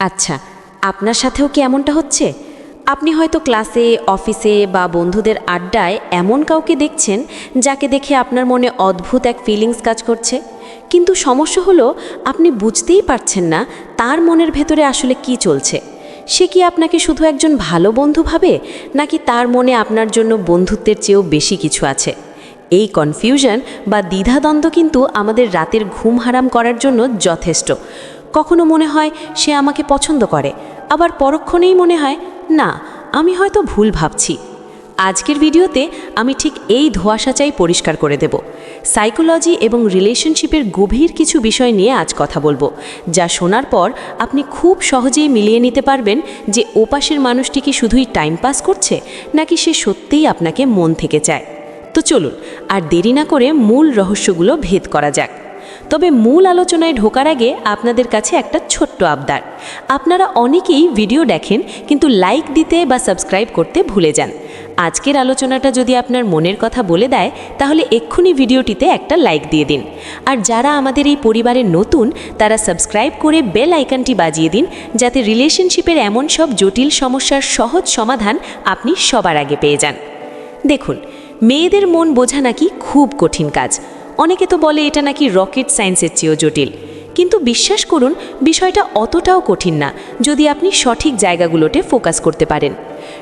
আচ্ছা আপনার সাথেও কি এমনটা হচ্ছে? আপনি হয়তো ক্লাসে, অফিসে বা বন্ধুদের আড্ডায় এমন কাউকে দেখছেন যাকে দেখে আপনার মনে অদ্ভুত এক ফিলিংস কাজ করছে। কিন্তু সমস্যা হলো, আপনি বুঝতেই পারছেন না তার মনের ভেতরে আসলে কি চলছে। সে কি আপনাকে শুধু একজন ভালো বন্ধু ভাবে, নাকি তার মনে আপনার জন্য বন্ধুত্বের চেয়েও বেশি কিছু আছে? এই কনফিউশন বা দ্বিধাদ্বন্দ্ব কিন্তু আমাদের রাতের ঘুম হারাম করার জন্য যথেষ্ট। কখনো মনে হয় সে আমাকে পছন্দ করে, আবার পরক্ষণেই মনে হয়, না, আমি হয়তো ভুল ভাবছি। আজকের ভিডিওতে আমি ঠিক এই ধোঁয়াশাচাই পরিষ্কার করে দেব। সাইকোলজি এবং রিলেশনশিপের গভীর কিছু বিষয় নিয়ে আজ কথা বলব, যা শোনার পর আপনি খুব সহজেই মিলিয়ে নিতে পারবেন যে ওপাশের মানুষটি কি শুধুই টাইম পাস করছে, নাকি সে সত্যিই আপনাকে মন থেকে চায়। তো চলুন, আর দেরি না করে মূল রহস্যগুলো ভেদ করা যাক। তবে মূল আলোচনায় ঢোকার আগে আপনাদের কাছে একটা ছোট্ট আবদার। আপনারা অনেকেই ভিডিও দেখেন, কিন্তু লাইক দিতে বা সাবস্ক্রাইব করতে ভুলে যান। আজকের আলোচনাটা যদি আপনার মনের কথা বলে দেয়, তাহলে এক্ষুনি ভিডিওটিতে একটা লাইক দিয়ে দিন। আর যারা আমাদের এই পরিবারের নতুন, তারা সাবস্ক্রাইব করে বেল আইকনটি বাজিয়ে দিন, যাতে রিলেশনশিপের এমন সব জটিল সমস্যার সহজ সমাধান আপনি সবার আগে পেয়ে যান। দেখুন, মেয়েদের মন বোঝা নাকি খুব কঠিন কাজ। অনেকে তো বলে এটা নাকি রকেট সায়েন্সের চেয়েও জটিল। কিন্তু বিশ্বাস করুন, বিষয়টা অতটাও কঠিন না, যদি আপনি সঠিক জায়গাগুলোতে ফোকাস করতে পারেন।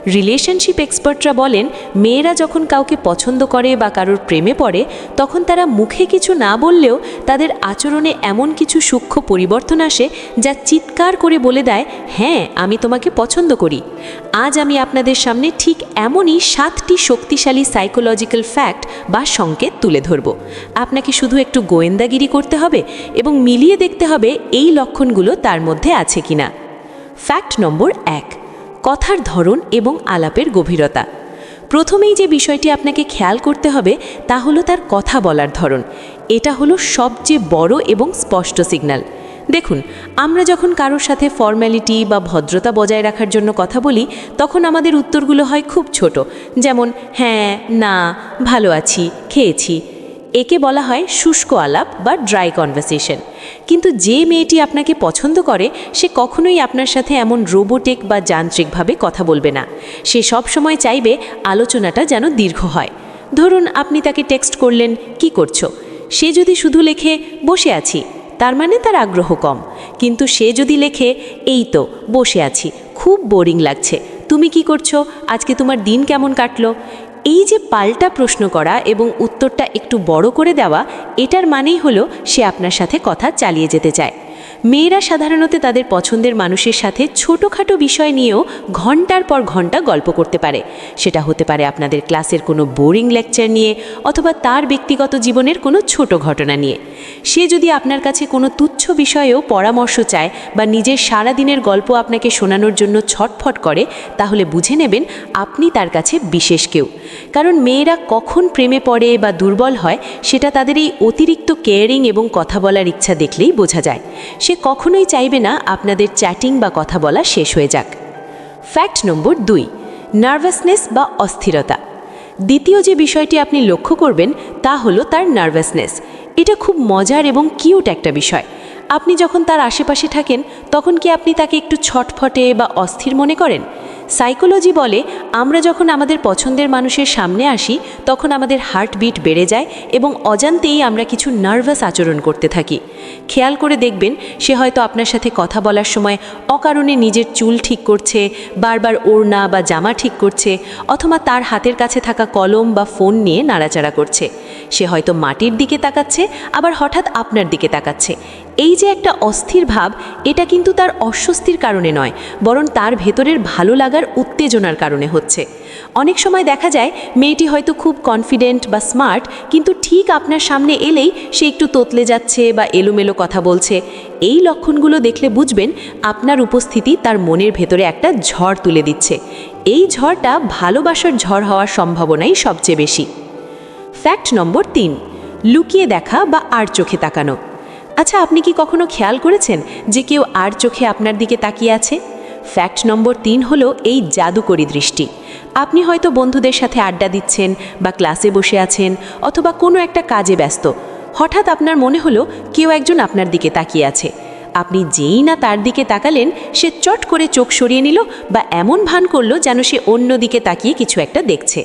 রিলেশনশিপ এক্সপার্টরা বলেন, মেয়েরা যখন কাউকে পছন্দ করে বা কারোর প্রেমে পড়ে, তখন তারা মুখে কিছু না বললেও তাদের আচরণে এমন কিছু সূক্ষ্ম পরিবর্তন আসে যা চিৎকার করে বলে দেয় হ্যাঁ আমি তোমাকে পছন্দ করি। আজ আমি আপনাদের সামনে ঠিক এমনই সাতটি শক্তিশালী সাইকোলজিক্যাল ফ্যাক্ট বা সংকেত তুলে ধরব। আপনাকে শুধু একটু গোয়েন্দাগিরি করতে হবে এবং মিলিয়ে দেখতে হবে এই লক্ষণগুলো তার মধ্যে আছে কিনা। ফ্যাক্ট নম্বর এক কথার ধরন এবং আলাপের গভীরতা। প্রথমেই যে বিষয়টি আপনাকে খেয়াল করতে হবে, তা হলো তার কথা বলার ধরন। এটা হলো সবচেয়ে বড় এবং স্পষ্ট সিগন্যাল। দেখুন, আমরা যখন কারোর সাথে ফর্ম্যালিটি বা ভদ্রতা বজায় রাখার জন্য কথা বলি, তখন আমাদের উত্তরগুলো হয় খুব ছোট। যেমন হ্যাঁ না, ভালো আছি, খেয়েছি। একে বলা হয় শুষ্ক আলাপ বা ড্রাই কনভারসেশন। কিন্তু যে মেয়েটি আপনাকে পছন্দ করে, সে কখনোই আপনার সাথে এমন রোবোটিক বা যান্ত্রিকভাবে কথা বলবে না। সে সব সময় চাইবে আলোচনাটা যেন দীর্ঘ হয়। ধরুন আপনি তাকে টেক্সট করলেন, কি করছ? সে যদি শুধু লেখে, বসে আছি, তার মানে তার আগ্রহ কম। কিন্তু সে যদি লেখে, এই তো, বসে আছি, খুব বোরিং লাগছে, তুমি কি করছ? আজকে তোমার দিন কেমন কাটলো? এই যে পাল্টা প্রশ্ন করা এবং উত্তরটা একটু বড় করে দেওয়া, এটার মানেই হলো সে আপনার সাথে কথা চালিয়ে যেতে চায়। মেয়েরা সাধারণত তাদের পছন্দের মানুষের সাথে ছোটোখাটো বিষয় নিয়েও ঘণ্টার পর ঘণ্টা গল্প করতে পারে। সেটা হতে পারে আপনাদের ক্লাসের কোনো বোরিং লেকচার নিয়ে অথবা তার ব্যক্তিগত জীবনের কোনো ছোট ঘটনা নিয়ে। সে যদি আপনার কাছে কোনো তুচ্ছ বিষয়েও পরামর্শ চায় বা নিজের সারাদিনের গল্প আপনাকে শোনানোর জন্য ছটফট করে, তাহলে বুঝে নেবেন আপনি তার কাছে বিশেষ কেউ। কারণ মেয়েরা কখন প্রেমে পড়ে বা দুর্বল হয়, সেটা তাদের এই অতিরিক্ত কেয়ারিং এবং কথা বলার ইচ্ছা দেখলেই বোঝা যায়। সে কখনোই চাইবে না আপনাদের চ্যাটিং বা কথা বলা শেষ হয়ে যাক। ফ্যাক্ট নম্বর দুই নার্ভাসনেস বা অস্থিরতা। দ্বিতীয় যে বিষয়টি আপনি লক্ষ্য করবেন, তা হলো তার নার্ভাসনেস এটা খুব মজার এবং কিউট একটা বিষয়। আপনি যখন তার আশেপাশে থাকেন, তখন কি আপনি তাকে একটু ছটফটে বা অস্থির মনে করেন? সাইকোলজি বলে, আমরা যখন আমাদের পছন্দের মানুষের সামনে আসি, তখন আমাদের হার্টবিট বেড়ে যায় এবং অজান্তেই আমরা কিছু নার্ভাস আচরণ করতে থাকি। খেয়াল করে দেখবেন, সে হয়তো আপনার সাথে কথা বলার সময় অকারণে নিজের চুল ঠিক করছে, বারবার ওড়না বা জামা ঠিক করছে, অথবা তার হাতের কাছে থাকা কলম বা ফোন নিয়ে নাড়াচাড়া করছে। সে হয়তো মাটির দিকে তাকাচ্ছে, আবার হঠাৎ আপনার দিকে তাকাচ্ছে। এই যে একটা অস্থির ভাব, এটা কিন্তু তার অস্বস্তির কারণে নয়, বরং তার ভেতরের ভালো লাগার উত্তেজনার কারণে হচ্ছে। অনেক সময় দেখা যায়, মেয়েটি হয়তো খুব কনফিডেন্ট বা স্মার্ট কিন্তু ঠিক আপনার সামনে এলেই সে একটু তোতলে যাচ্ছে বা এলোমেলো কথা বলছে। এই লক্ষণগুলো দেখলে বুঝবেন, আপনার উপস্থিতি তার মনের ভেতরে একটা ঝড় তুলে দিচ্ছে। এই ঝড়টা ভালোবাসার ঝড় হওয়ার সম্ভাবনাই সবচেয়ে বেশি। ফ্যাক্ট নম্বর তিন, লুকিয়ে দেখা বা আর চোখে তাকানো। আচ্ছা আপনি কি কখনো খেয়াল করেছেন যে কেউ আর চোখে আপনার দিকে তাকিয়ে আছে? ফ্যাক্ট নম্বর তিন হলো এই জাদুকরী দৃষ্টি। আপনি হয়তো বন্ধুদের সাথে আড্ডা দিচ্ছেন বা ক্লাসে বসে আছেন অথবা কোনো একটা কাজে ব্যস্ত। হঠাৎ আপনার মনে হলো কেউ একজন আপনার দিকে তাকিয়ে আছে। আপনি যেই না তার দিকে তাকালেন, সে চট করে চোখ সরিয়ে নিল বা এমন ভান করল যেন সে অন্য দিকে তাকিয়ে কিছু একটা দেখছে।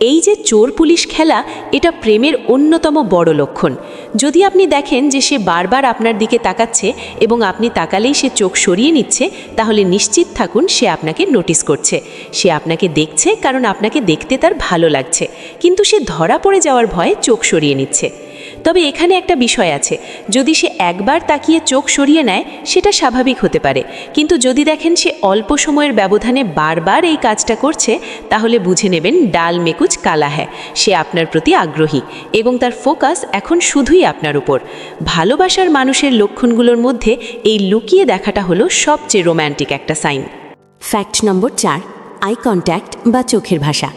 এই যে চোর পুলিশ খেলা, এটা প্রেমের অন্যতম বড় লক্ষণ। যদি আপনি দেখেন যে সে বারবার আপনার দিকে তাকাচ্ছে এবং আপনি তাকালেই সে চোখ সরিয়ে নিচ্ছে, তাহলে নিশ্চিত থাকুন সে আপনাকে নোটিস করছে। সে আপনাকে দেখছে কারণ আপনাকে দেখতে তার ভালো লাগছে। কিন্তু সে ধরা পড়ে যাওয়ার ভয়ে চোখ সরিয়ে নিচ্ছে। তবে এখানে একটা বিষয় আছে। যদি সে একবার তাকিয়ে চোখ সরিয়ে নেয়, সেটা স্বাভাবিক হতে পারে। কিন্তু যদি দেখেন সে অল্প সময়ের ব্যবধানে বারবার এই কাজটা করছে, তাহলে বুঝে নেবেন ডাল মেকুচ কালা হ্যাঁ সে আপনার প্রতি আগ্রহী এবং তার ফোকাস এখন শুধুই আপনার উপর। ভালোবাসার মানুষের লক্ষণগুলোর মধ্যে এই লুকিয়ে দেখাটা হলো সবচেয়ে রোম্যান্টিক একটা সাইন। ফ্যাক্ট নম্বর চার, আই কন্ট্যাক্ট বা চোখের ভাষা।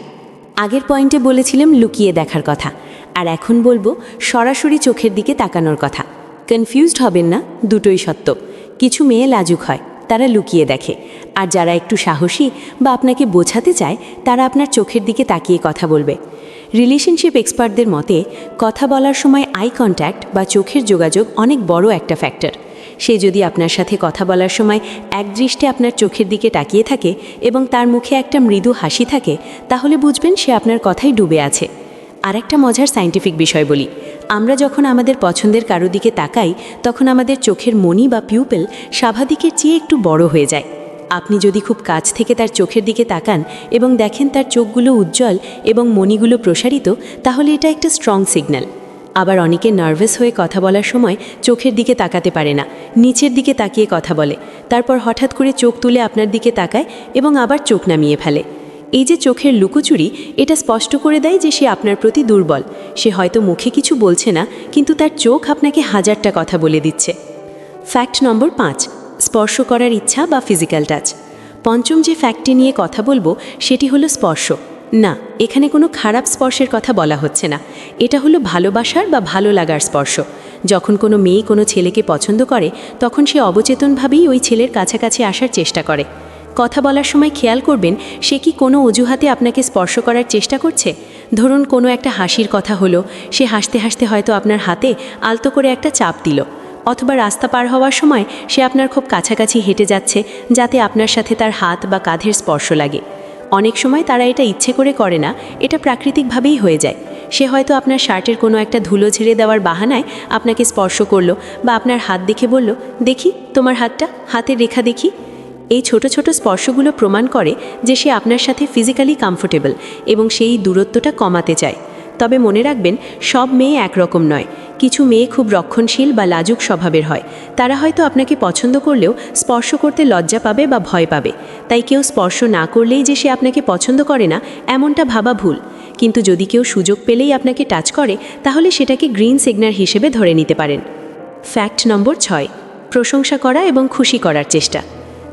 আগের পয়েন্টে বলেছিলাম লুকিয়ে দেখার কথা। আর এখন বলব, সরাসরি চোখের দিকে তাকানোর কথা। কনফিউজড হবেন না, দুটোই সত্য। কিছু মেয়ে লাজুক হয়, তারা লুকিয়ে দেখে। আর যারা একটু সাহসী বা আপনাকে বোঝাতে চায়, তারা আপনার চোখের দিকে তাকিয়ে কথা বলবে। রিলেশনশিপ এক্সপার্টদের মতে, কথা বলার সময় আই কন্ট্যাক্ট বা চোখের যোগাযোগ অনেক বড় একটা ফ্যাক্টর সে যদি আপনার সাথে কথা বলার সময় একদৃষ্টে আপনার চোখের দিকে তাকিয়ে থাকে এবং তার মুখে একটা মৃদু হাসি থাকে, তাহলে বুঝবেন সে আপনার কথাই ডুবে আছে। আরেকটা মজার সাইন্টিফিক বিষয় বলি। আমরা যখন আমাদের পছন্দের কারও দিকে তাকাই, তখন আমাদের চোখের মনি বা পিউপেল স্বাভাবিকের চেয়ে একটু বড় হয়ে যায়। আপনি যদি খুব কাছ থেকে তার চোখের দিকে তাকান এবং দেখেন তার চোখগুলো উজ্জ্বল এবং মণিগুলো প্রসারিত, তাহলে এটা একটা স্ট্রং সিগন্যাল আবার অনেকে নার্ভাস হয়ে কথা বলার সময় চোখের দিকে তাকাতে পারে না, নিচের দিকে তাকিয়ে কথা বলে। তারপর হঠাৎ করে চোখ তুলে আপনার দিকে তাকায় এবং আবার চোখ নামিয়ে ফেলে। এই যে চোখের লুকোচুরি, এটা স্পষ্ট করে দেয় যে সে আপনার প্রতি দুর্বল। সে হয়তো মুখে কিছু বলছে না, কিন্তু তার চোখ আপনাকে হাজারটা কথা বলে দিচ্ছে। ফ্যাক্ট নম্বর পাঁচ, স্পর্শ করার ইচ্ছা বা ফিজিক্যাল টাচ পঞ্চম যে ফ্যাক্টটি নিয়ে কথা বলব, সেটি হলো স্পর্শ। না, এখানে কোনো খারাপ স্পর্শের কথা বলা হচ্ছে না। এটা হলো ভালোবাসার বা ভালো লাগার স্পর্শ। যখন কোনো মেয়ে কোনো ছেলেকে পছন্দ করে, তখন সে অবচেতনভাবেই ওই ছেলের কাছাকাছি আসার চেষ্টা করে। কথা বলার সময় খেয়াল করবেন, সে কি কোনো অজুহাতে আপনাকে স্পর্শ করার চেষ্টা করছে? ধরুন কোনো একটা হাসির কথা হলো, সে হাসতে হাসতে হয়তো আপনার হাতে আলতো করে একটা চাপ দিল। অথবা রাস্তা পার হওয়ার সময় সে আপনার খুব কাছাকাছি হেঁটে যাচ্ছে, যাতে আপনার সাথে তার হাত বা কাঁধের স্পর্শ লাগে। অনেক সময় তারা এটা ইচ্ছে করে করে না, এটা প্রাকৃতিকভাবেই হয়ে যায়। সে হয়তো আপনার শার্টের কোনো একটা ধুলো ছেড়ে দেওয়ার বাহানায় আপনাকে স্পর্শ করল বা আপনার হাত দেখে বলল, দেখি তোমার হাতটা, হাতের রেখা দেখি। এই ছোট ছোট স্পর্শগুলো প্রমাণ করে যে সে আপনার সাথে ফিজিক্যালি কমফোর্টেবল এবং সেই দূরত্বটা কমাতে চায়। তবে মনে রাখবেন, সব মেয়ে একরকম নয়। কিছু মেয়ে খুব রক্ষণশীল বা লাজুক স্বভাবের হয়। তারা হয়তো আপনাকে পছন্দ করলেও স্পর্শ করতে লজ্জা পাবে বা ভয় পাবে। তাই কেউ স্পর্শ না করলেই যে সে আপনাকে পছন্দ করে না, এমনটা ভাবা ভুল। কিন্তু যদি কেউ সুযোগ পেলেই আপনাকে টাচ করে, তাহলে সেটাকে গ্রিন সিগনাল হিসেবে ধরে নিতে পারেন। ফ্যাক্ট নম্বর ছয়, প্রশংসা করা এবং খুশি করার চেষ্টা।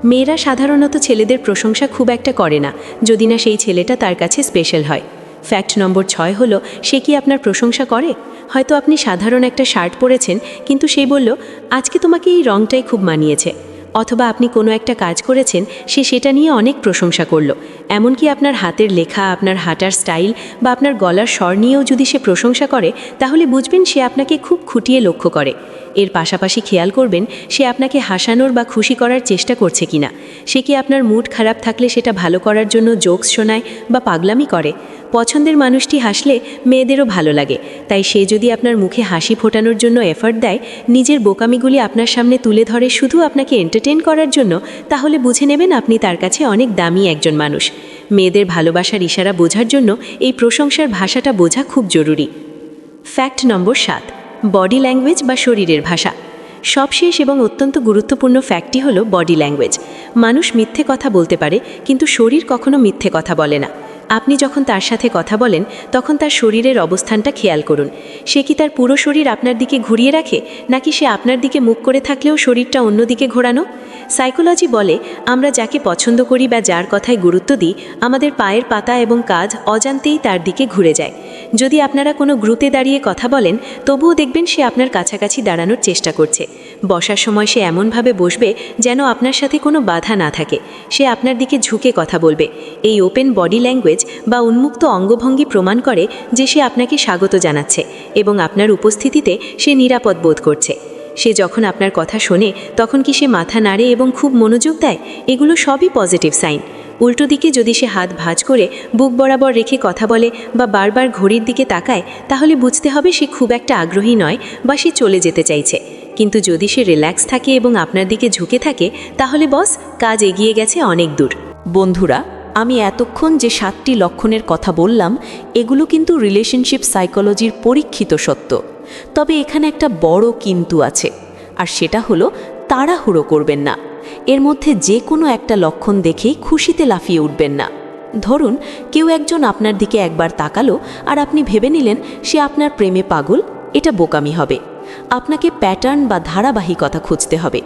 মেয়েরা সাধারণত ছেলেদের প্রশংসা খুব একটা করে না, যদি না সেই ছেলেটা তার কাছে স্পেশাল হয়। ফ্যাক্ট নম্বর ছয় হলো, সে কি আপনার প্রশংসা করে? হয়তো আপনি সাধারণ একটা শার্ট পরেছেন, কিন্তু সেই বলল, আজকে তোমাকে এই রঙটাই খুব মানিয়েছে। অথবা আপনি কোনো একটা কাজ করেছেন, সে সেটা নিয়ে অনেক প্রশংসা করল। এমনকি আপনার হাতের লেখা, আপনার হাঁটার স্টাইল বা আপনার গলার স্বর নিয়েও যদি সে প্রশংসা করে, তাহলে বুঝবেন সে আপনাকে খুব খুঁটিয়ে লক্ষ্য করে। এর পাশাপাশি খেয়াল করবেন, সে আপনাকে হাসানোর বা খুশি করার চেষ্টা করছে কিনা। সে কি আপনার মুড খারাপ থাকলে সেটা ভালো করার জন্য জোকস শোনায় বা পাগলামি করে? পছন্দের মানুষটি হাসলে মেয়েদেরও ভালো লাগে, তাই সে যদি আপনার মুখে হাসি ফোটানোর জন্য এফর্ট দেয়, নিজের বোকামিগুলি আপনার সামনে তুলে ধরে শুধু আপনাকে এন্টারটেন করার জন্য, তাহলে বুঝে নেবেন আপনি তার কাছে অনেক দামি একজন মানুষ। মেয়েদের ভালোবাসার ইশারা বোঝার জন্য এই প্রশংসার ভাষাটা বোঝা খুব জরুরি। ফ্যাক্ট নম্বর সাত। বডি ল্যাঙ্গুয়েজ বা শরীরের ভাষা। সবশেষ এবং অত্যন্ত গুরুত্বপূর্ণ ফ্যাক্টটি হলো বডি ল্যাঙ্গুয়েজ। মানুষ মিথ্যে কথা বলতে পারে, কিন্তু শরীর কখনো মিথ্যে কথা বলে না। আপনি যখন তার সাথে কথা বলেন, তখন তার শরীরের অবস্থানটা খেয়াল করুন। সে কি তার পুরো শরীর আপনার দিকে ঘুরিয়ে রাখে, নাকি সে আপনার দিকে মুখ করে থাকলেও শরীরটা অন্যদিকে ঘোরানো? সাইকোলজি বলে, আমরা যাকে পছন্দ করি বা যার কথায় গুরুত্ব দিই, আমাদের পায়ের পাতা এবং কাজ অজান্তেই তার দিকে ঘুরে যায়। যদি আপনারা কোনো গ্রুপে দাঁড়িয়ে কথা বলেন, তবুও দেখবেন সে আপনার কাছাকাছি দাঁড়ানোর চেষ্টা করছে। বসার সময় সে এমনভাবে বসবে যেন আপনার সাথে কোনো বাধা না থাকে। সে আপনার দিকে ঝুঁকে কথা বলবে। এই ওপেন বডি ল্যাঙ্গুয়েজ বা উন্মুক্ত অঙ্গভঙ্গি প্রমাণ করে যে সে আপনাকে স্বাগত জানাচ্ছে এবং আপনার উপস্থিতিতে সে নিরাপদ বোধ করছে। সে যখন আপনার কথা শোনে, তখন কি সে মাথা নাড়ে এবং খুব মনোযোগ দেয়? এগুলো সবই পজিটিভ সাইন। উল্টো দিকে যদি সে হাত ভাঁজ করে বুক বরাবর রেখে কথা বলে বা বারবার ঘড়ির দিকে তাকায়, তাহলে বুঝতে হবে সে খুব একটা আগ্রহী নয় বা সে চলে যেতে চাইছে। কিন্তু যদি সে রিল্যাক্স থাকে এবং আপনার দিকে ঝুঁকে থাকে, তাহলে বস কাজ এগিয়ে গেছে অনেক দূর। বন্ধুরা, আমি এতক্ষণ যে সাতটি লক্ষণের কথা বললাম, এগুলো কিন্তু রিলেশনশিপ সাইকোলজির পরীক্ষিত সত্য। তবে এখানে একটা বড় কিন্তু আছে, আর সেটা হলো তাড়াহুড়ো করবেন না। এর মধ্যে যে কোনো একটা লক্ষণ দেখেই খুশিতে লাফিয়ে উঠবেন না। ধরুন, কেউ একজন আপনার দিকে একবার তাকালো, আর আপনি ভেবে নিলেন সে আপনার প্রেমে পাগল, এটা বোকামি হবে। আপনাকে প্যাটার্ন বা ধারাবাহিকতা খুঁজতে হবে।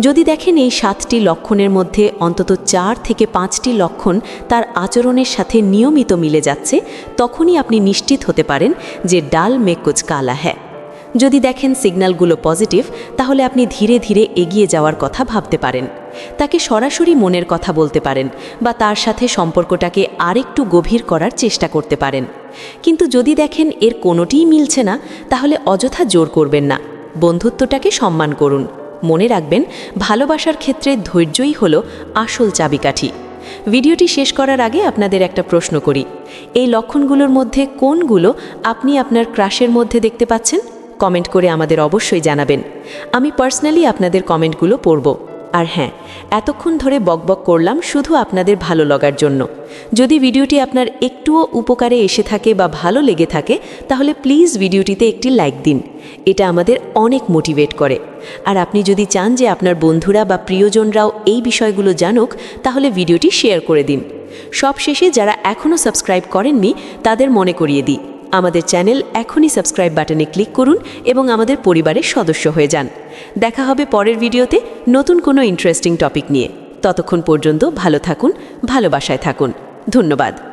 যদি দেখেন এই সাতটি লক্ষণের মধ্যে অন্তত চার থেকে পাঁচটি লক্ষণ তার আচরণের সাথে নিয়মিত মিলে যাচ্ছে, তখনই আপনি নিশ্চিত হতে পারেন যে ডাল মে কালা হ্যাঁ যদি দেখেন সিগন্যালগুলো পজিটিভ, তাহলে আপনি ধীরে ধীরে এগিয়ে যাওয়ার কথা ভাবতে পারেন। তাকে সরাসরি মনের কথা বলতে পারেন বা তার সাথে সম্পর্কটাকে আরেকটু গভীর করার চেষ্টা করতে পারেন। কিন্তু যদি দেখেন এর কোনোটিই মিলছে না, তাহলে অযথা জোর করবেন না। বন্ধুত্বটাকে সম্মান করুন। মনে রাখবেন, ভালোবাসার ক্ষেত্রে ধৈর্যই হলো আসল চাবিকাঠি। ভিডিওটি শেষ করার আগে আপনাদের একটা প্রশ্ন করি। এই লক্ষণগুলোর মধ্যে কোনগুলো আপনি আপনার ক্রাশের মধ্যে দেখতে পাচ্ছেন? কমেন্ট করে আমাদের অবশ্যই জানাবেন। আমি পার্সোনালি আপনাদের কমেন্টগুলো পড়ব। আর হ্যাঁ এতক্ষণ ধরে বকবক করলাম শুধু আপনাদের ভালো লাগার জন্য। যদি ভিডিওটি আপনার একটুও উপকারে এসে থাকে বা ভালো লেগে থাকে, তাহলে প্লিজ ভিডিওটিতে একটি লাইক দিন। এটা আমাদের অনেক মোটিভেট করে। আর আপনি যদি চান যে আপনার বন্ধুরা বা প্রিয়জনরাও এই বিষয়গুলো জানুক, তাহলে ভিডিওটি শেয়ার করে দিন। সবশেষে যারা এখনও সাবস্ক্রাইব করেননি, তাদের মনে করিয়ে দিই। আমাদের চ্যানেল এখনই সাবস্ক্রাইব বাটনে ক্লিক করুন এবং আমাদের পরিবারের সদস্য হয়ে যান। দেখা হবে পরের ভিডিওতে নতুন কোনো ইন্টারেস্টিং টপিক নিয়ে। ততক্ষণ পর্যন্ত ভালো থাকুন, ভালোবাসায় থাকুন। ধন্যবাদ।